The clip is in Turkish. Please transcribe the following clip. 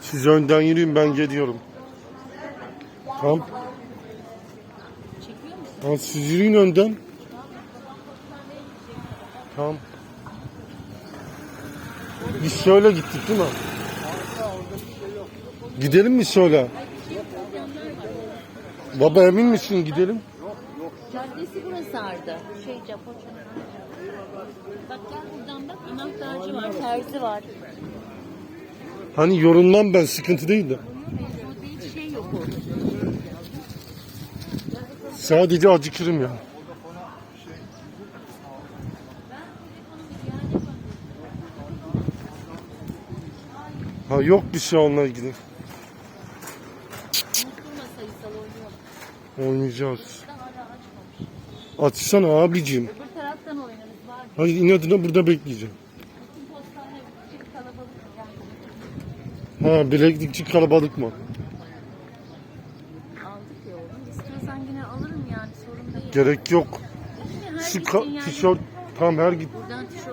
Siz önden yürüyün ben geliyorum. Tamam. Tamam siz yürüyün önden. Tamam. Biz şöyle gittik değil mi? Gidelim mi şöyle? Baba emin misin gidelim? Caddesi burası Arda. Şey Japon. Bak gel buradan bak anahtarcı var, terzi var. Hani yorulmam ben sıkıntı değil de. Orada hiç şey yok orada. Sadece acıkırım ya. Ha yok bir şey onunla ilgili. Oynayacağız. Açsana abicim. Öbür taraftan oynarız var. Hayır inadına burada bekleyeceğim. Ha bileklikçi kalabalık mı? aldık ya oğlum. İstiyorsan yine alırım yani sorun değil. Gerek yok. Şu ka- tişört tam her git. Buradan tişört